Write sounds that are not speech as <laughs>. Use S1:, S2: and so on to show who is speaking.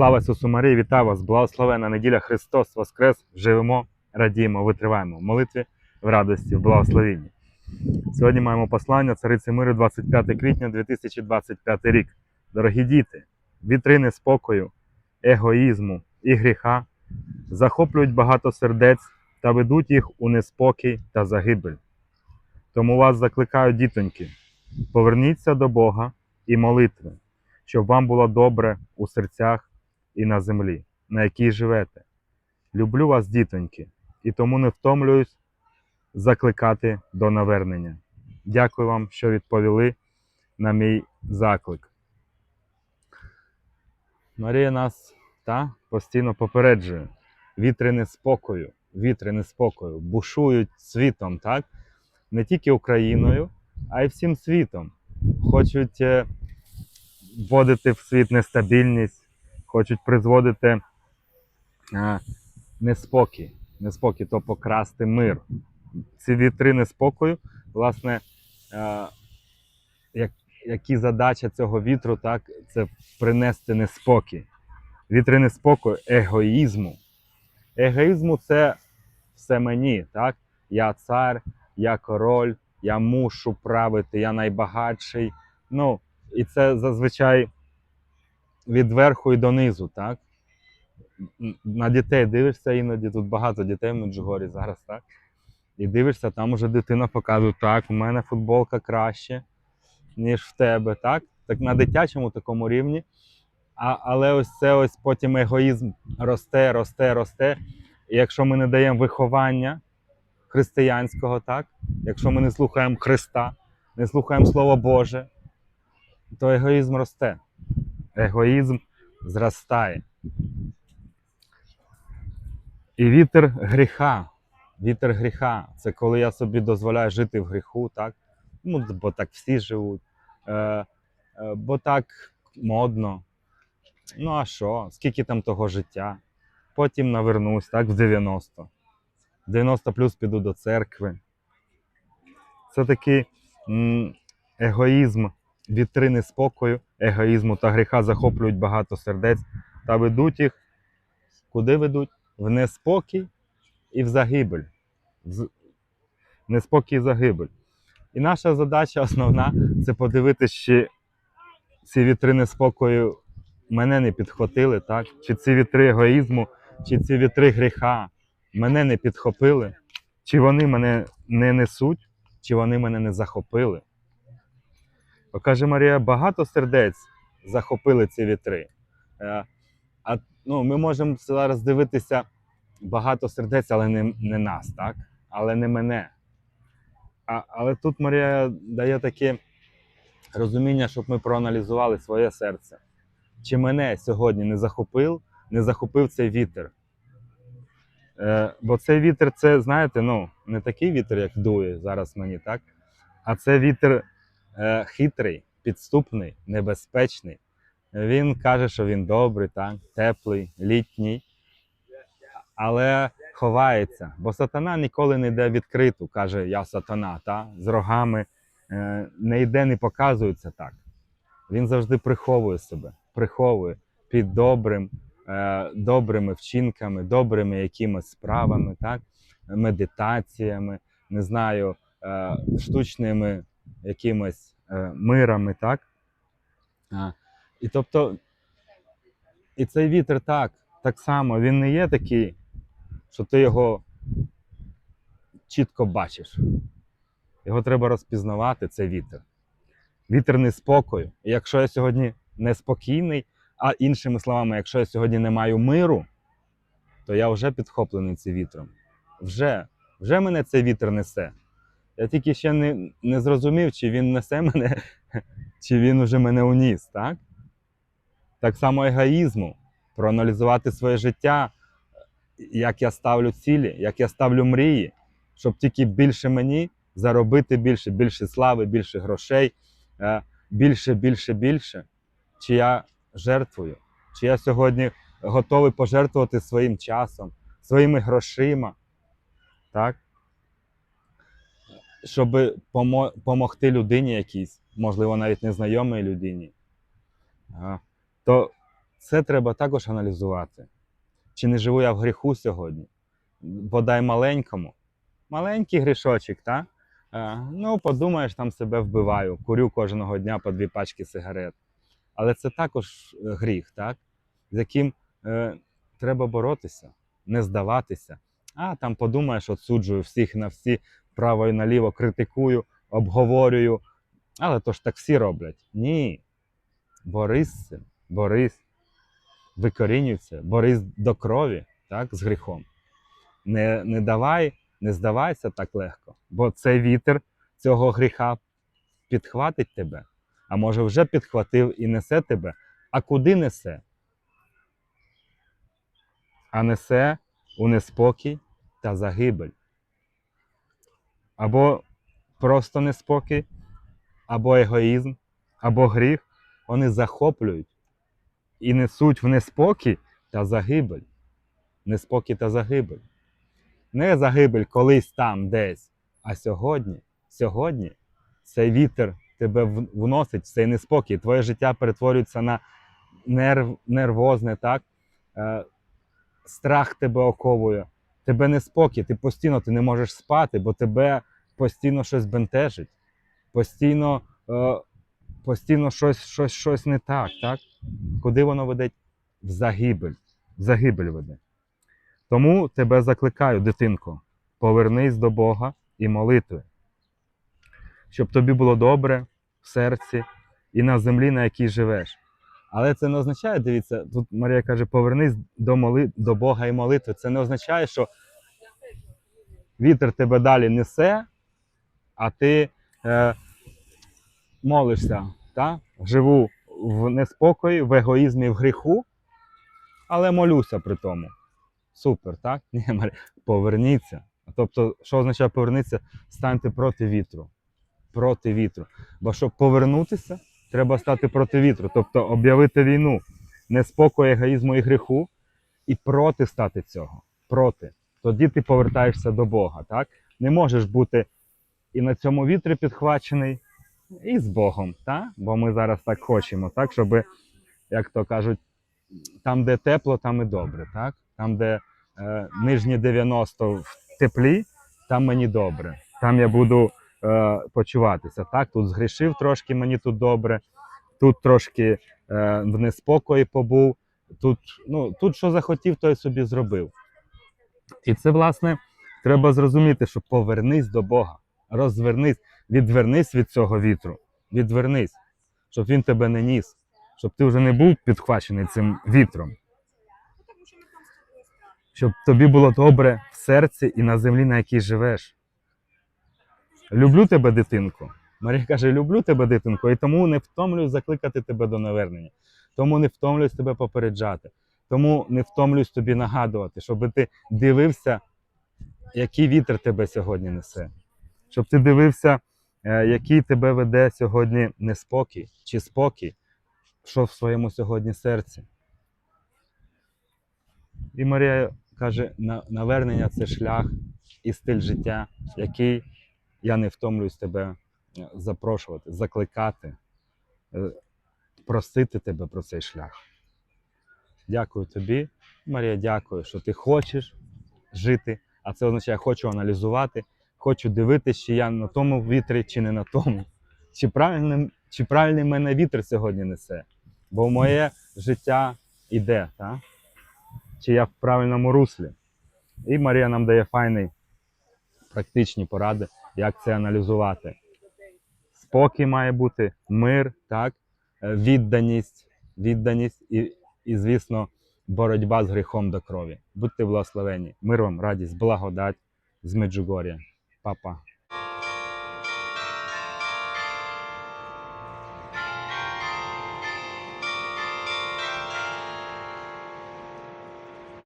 S1: Слава Ісусу Марії, вітаю вас! Благословена неділя Христос Воскрес! Живемо, радіємо, витриваємо в молитві, в радості, в благословенні. Сьогодні маємо послання Цариці Миру 25 квітня 2025 рік. Дорогі діти, вітрини спокою, егоїзму і гріха захоплюють багато сердець та ведуть їх у неспокій та загибель. Тому вас закликаю, дітоньки, поверніться до Бога і молитви, щоб вам було добре у серцях і на землі, на якій живете. Люблю вас, дітоньки, і тому не втомлююсь закликати до навернення. Дякую вам, що відповіли на мій заклик. Марія нас та, постійно попереджує. Вітри неспокою, вітри неспокою бушують світом, так? Не тільки Україною, а й всім світом. Хочуть е, вводити в світ нестабільність, хочуть призводити е, неспокій, неспокій, то покрасти мир. Ці вітри неспокою, власне, е, як, які задача цього вітру, так, це принести неспокій. Вітри неспокою, егоїзму. Егоїзму це все мені, так? Я цар, я король, я мушу правити, я найбагатший. Ну, і це зазвичай від верху і донизу, так? На дітей дивишся іноді, тут багато дітей в Меджугорі зараз, так? І дивишся, там уже дитина показує, так, у мене футболка краще, ніж в тебе, так? Так на дитячому такому рівні. А, але ось це ось потім егоїзм росте, росте, росте. І якщо ми не даємо виховання християнського, так? Якщо ми не слухаємо Христа, не слухаємо Слово Боже, то егоїзм росте. Егоїзм зростає. І вітер гріха. Вітер гріха це коли я собі дозволяю жити в гріху, так? Ну, бо так всі живуть, е, е, бо так модно. Ну а що? Скільки там того життя? Потім навернусь, так, в 90. 90 плюс піду до церкви. Це такий егоїзм, вітрини спокою, егоїзму та гріха захоплюють багато сердець та ведуть їх. Куди ведуть? В неспокій і в загибель. В неспокій і загибель. І наша задача основна це подивитися, чи ці вітрини спокою мене не підхватили, так? Чи ці вітри егоїзму, чи ці вітри гріха мене не підхопили, чи вони мене не несуть, чи вони мене не захопили. Бо каже Марія, багато сердець захопили ці вітри. Е, А ну, ми можемо зараз дивитися багато сердець, але не, не нас, так? Але не мене. А, але тут Марія дає таке розуміння, щоб ми проаналізували своє серце. Чи мене сьогодні не захопив, не захопив цей вітер? Е, бо цей вітер, це, знаєте, ну, не такий вітер, як дує зараз мені, так? А це вітер хитрий, підступний, небезпечний. Він каже, що він добрий, так? теплий, літній, але ховається. Бо сатана ніколи не йде відкриту, каже я сатана, та? з рогами е, не йде, не показується так. Він завжди приховує себе, приховує під добрим, е, добрими вчинками, добрими якимись справами, так? медитаціями, не знаю, е, штучними якимось е, мирами, так? І тобто, і цей вітер так, так само, він не є такий, що ти його чітко бачиш. Його треба розпізнавати, цей вітер. Вітер неспокою. І якщо я сьогодні неспокійний, а іншими словами, якщо я сьогодні не маю миру, то я вже підхоплений цим вітром. Вже, вже мене цей вітер несе. Я тільки ще не, не зрозумів, чи він несе мене, <laughs> чи він уже мене уніс, так? Так само егоїзму. Проаналізувати своє життя, як я ставлю цілі, як я ставлю мрії, щоб тільки більше мені заробити більше, більше слави, більше грошей, е, більше, більше, більше. Чи я жертвую, чи я сьогодні готовий пожертвувати своїм часом, своїми грошима, так? Щоб допомогти людині якійсь, можливо, навіть незнайомій людині. То це треба також аналізувати. Чи не живу я в гріху сьогодні? Бодай маленькому. Маленький грішочок, так? Е, ну, подумаєш, там себе вбиваю, курю кожного дня по дві пачки сигарет. Але це також е, гріх, так? з яким е, треба боротися, не здаватися. А там подумаєш, отсуджую всіх на всі право і наліво, критикую, обговорюю. Але то ж так всі роблять. Ні. Цим, борись, викорінюйся, борись до крові, так, з гріхом. Не, не давай, не здавайся так легко, бо цей вітер цього гріха підхватить тебе, а може вже підхватив і несе тебе. А куди несе? А несе у неспокій та загибель. Або просто неспокій, або егоїзм, або гріх, вони захоплюють і несуть в неспокій та загибель. Неспокій та загибель. Не загибель колись там десь, а сьогодні, сьогодні цей вітер тебе вносить цей неспокій. Твоє життя перетворюється на нерв, нервозне, так? Е, страх тебе оковує, тебе неспокій, ти постійно ти не можеш спати, бо тебе постійно щось бентежить, постійно, е, постійно щось, щось, щось не так, так? Куди воно веде? В загибель. В загибель веде. Тому тебе закликаю, дитинко, повернись до Бога і молитви, щоб тобі було добре в серці і на землі, на якій живеш. Але це не означає, дивіться, тут Марія каже, повернись до, моли... до Бога і молитви. Це не означає, що вітер тебе далі несе, а ти е, молишся. Та? Живу в неспокої, в егоїзмі, в гріху, але молюся при тому. Супер, так? <laughs> Ні, поверніться. Тобто, що означає повернутися? Станьте проти вітру. Проти вітру. Бо щоб повернутися, треба стати проти вітру, тобто об'явити війну неспокою, егоїзму і гріху, і проти стати цього. Проти. Тоді ти повертаєшся до Бога. Так? Не можеш бути і на цьому вітрі підхвачений, і з Богом. Так? Бо ми зараз так хочемо, так? щоб, як то кажуть, там, де тепло, там і добре. Так? Там, де е, нижні 90 в теплі, там мені добре. Там я буду е, почуватися. Так, тут згрішив трошки, мені тут добре, тут трошки е, в неспокої побув, тут, ну, тут що захотів, то й собі зробив. І це, власне, треба зрозуміти, що повернись до Бога, розвернись, відвернись від цього вітру, відвернись, щоб він тебе не ніс, щоб ти вже не був підхвачений цим вітром. Щоб тобі було добре в серці і на землі, на якій живеш. Люблю тебе, дитинко. Марія каже: люблю тебе, дитинко, і тому не втомлююсь закликати тебе до навернення. Тому не втомлююсь тебе попереджати. Тому не втомлююсь тобі нагадувати, щоб ти дивився, який вітер тебе сьогодні несе. Щоб ти дивився, е, який тебе веде сьогодні неспокій чи спокій, що в своєму сьогодні серці. І Марія каже: навернення це шлях і стиль життя, який я не втомлююсь тебе е, запрошувати, закликати, е, просити тебе про цей шлях. Дякую тобі, Марія, дякую, що ти хочеш жити, а це означає, хочу аналізувати, хочу дивитися, чи я на тому вітрі, чи не на тому. Чи правильний, чи правильний мене вітер сьогодні несе? Бо моє життя іде, так? чи я в правильному руслі. І Марія нам дає файні практичні поради, як це аналізувати. Спокій має бути, мир, так? е, відданість, відданість і, і, звісно, боротьба з гріхом до крові. Будьте благословені. Мир вам, радість, благодать з Меджугор'я. Papa